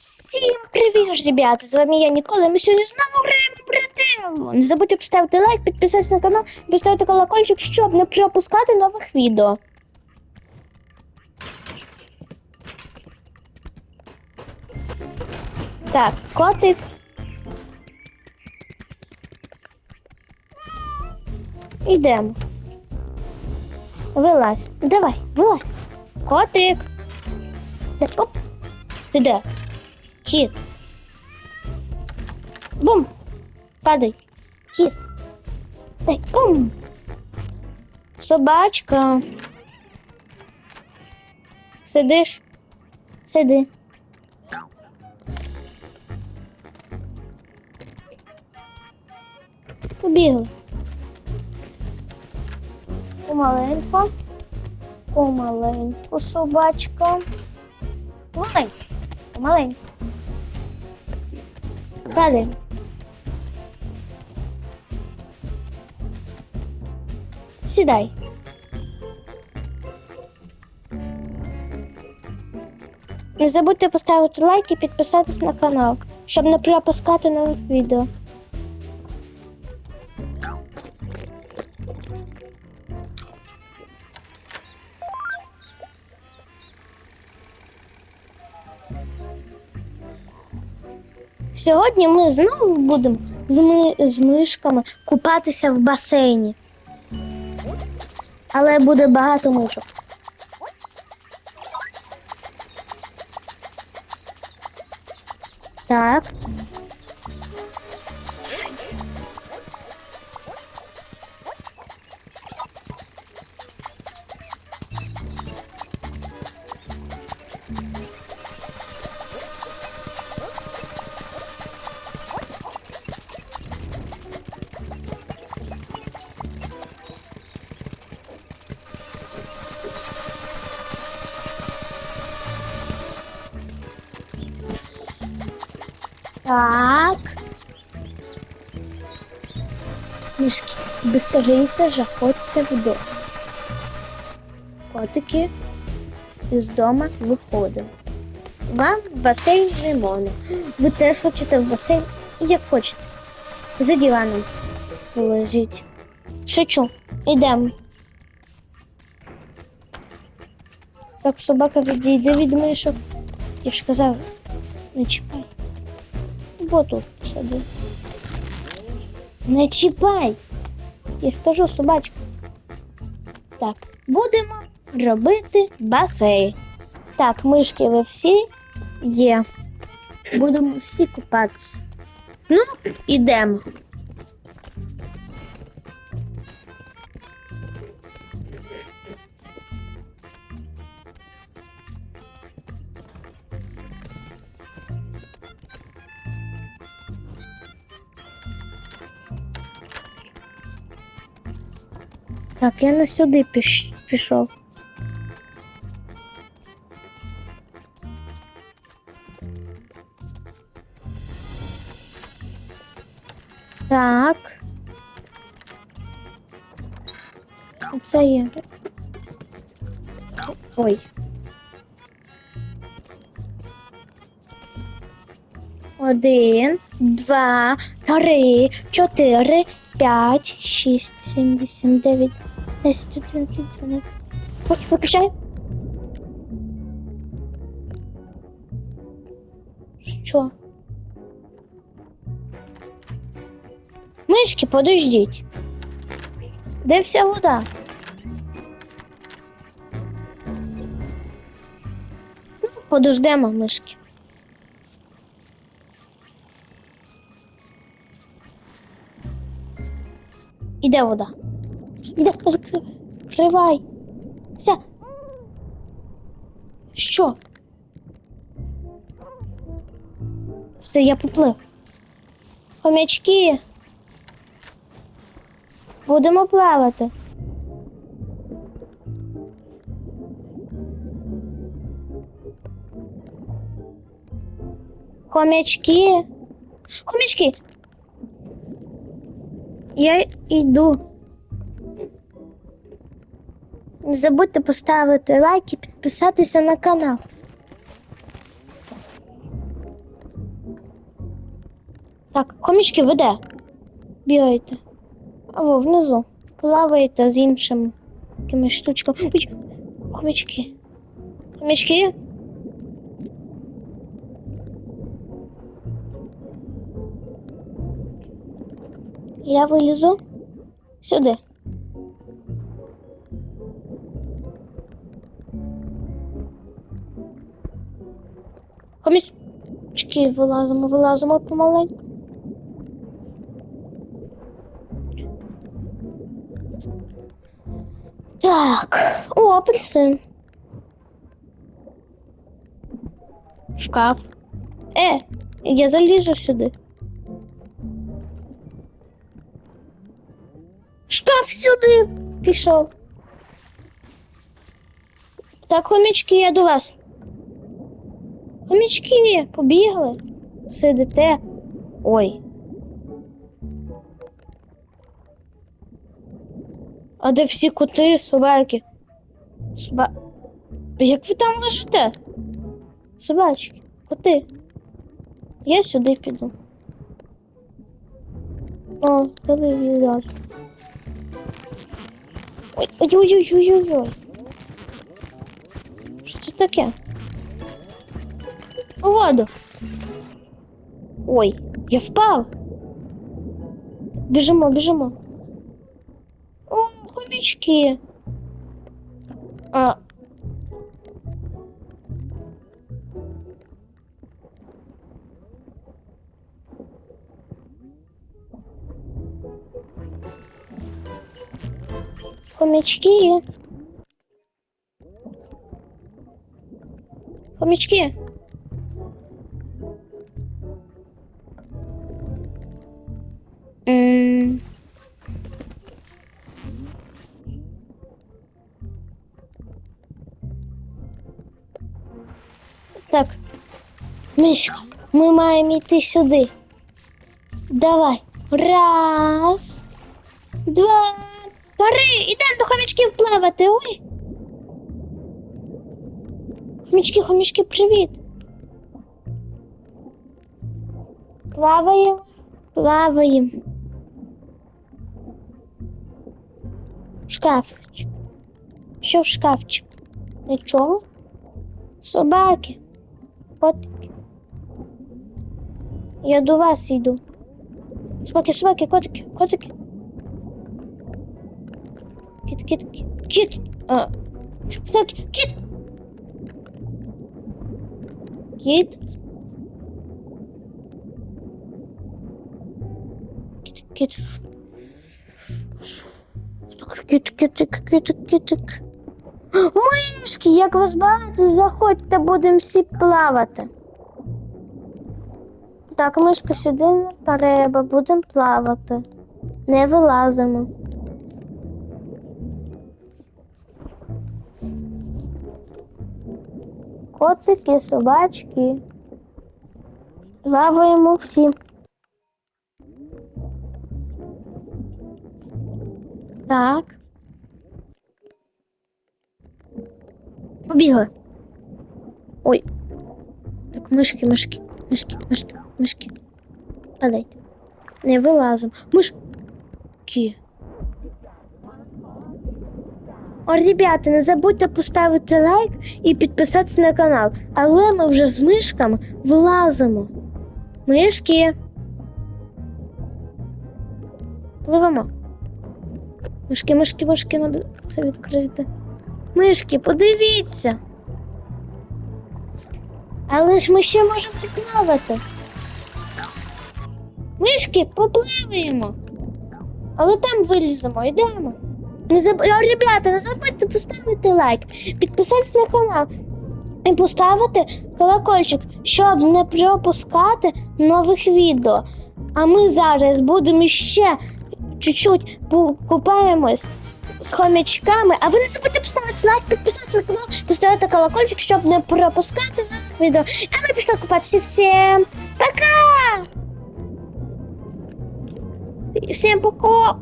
Всім привіт, ребята! З вами я Нікола. Ми сьогодні знову граємо в Не забудьте поставити лайк, підписатися на канал, поставити колокольчик, щоб не пропускати нових відео. Так, котик. Ідемо. Вилазь. Давай, вилазь. Котик. Оп. Ти де? Кіт. Бум. Падай. Кіт. Дай. Бум. Собачка. Сидиш? Сиди. Побігли. Помаленько. Помаленьку собачка. Помаленько. Помаленько. Падай. Сідай. Не забудьте поставити лайк і підписатись на канал, щоб не пропускати нових відео. Сьогодні ми знову будемо з, ми... з мишками купатися в басейні. Але буде багато мишок. Так. Мишки, быстрейся заходьте в дом. Котики із дома виходимо. Вам в басейн не можна. Ви теж хочете в басейн, як хочете. За диваном лежіть. Шучу, йдемо. Так, собака відійде від мишок. Я ж казав, не чіпай. Бо тут сиди. Не чіпай. Я ж кажу, собачка. Так, будемо робити басейн. Так, мишки ви всі є. Будемо всі купатися. Ну, ідемо. Так, я не сюди піш... пішов. Так. Це є. Ой. Один, два, три, чотири, п'ять, шість, сім, вісім, дев'ять, десять, одинадцять, дванадцять. Ой, виключай. Що? Мишки, подождіть. Де вся вода? Ну, Подождемо мишки. Іде вода. Закривай. Закривай. Все. Що? Все, я поплив. Хомячки. Будемо плавати. Хомячки. Хомячки. Я йду. Не забудьте поставити лайк і підписатися на канал. Так, хомячки, ви де? Бігаєте. Або внизу. Плаваєте з іншими якимись штучками. Ой, хомячки. Хомячки? Я вилізу сюди. Хомячки, вилазимо, вилазимо помаленьку. Так, о, апельсин. Шкаф. Е, я залізу сюди. Шкаф сюди пішов. Так, хомячки, я до вас. Хомячки, побігли. Сидите. Ой. А де всі коти, собаки? Соба... Як ви там лежите? Собачки, коти. Я сюди піду. О, телевізор. Ой, ой, ой, ой, ой, ой. Що це таке? Воду. Ой, я впав. Біжимо, біжимо. О, хомячки. А. Хомячки. Хомячки. Так, Мишка, ми маємо йти сюди. Давай. Раз, два, три. Ідемо до хомячків плавати. Ой. Хомячки, хомячки, привіт. Плаваємо, плаваємо. Шкафчик. Що в шкафчик? Нічого. Собаки. Котики. Я до вас йду. Собаки, собаки, котики, котики. Кіт, кіт, кіт, кіт. А, собаки, кіт. Кіт. Кіт, кіт. Кіт, кітик, кітик, кітик. Мишки, як вас багато, заходьте, будемо всі плавати. Так, мишка сюди не треба, будемо плавати. Не вилазимо. Котики, собачки. Плаваємо всі. Так. Побігли. Ой. Так, мишки, мишки, мишки, мишки, мишки. Падайте. Не вилазимо. Мишки. О, ребята, не забудьте поставити лайк і підписатися на канал. Але ми вже з мишками вилазимо. Мишки. Пливемо. Мишки, мишки, мишки, треба це відкрити. Мишки, подивіться. Але ж ми ще можемо підплавати. Мишки, попливаємо. Але там виліземо, йдемо. Не заб... О, ребята, не забудьте поставити лайк, підписатися на канал і поставити колокольчик, щоб не пропускати нових відео. А ми зараз будемо ще чуть-чуть покупаємось з хомячками. А ви не забудьте поставити лайк, підписатися на канал, поставити колокольчик, щоб не пропускати нових відео. А ми пішли купатися. Всім пока! Всім пока!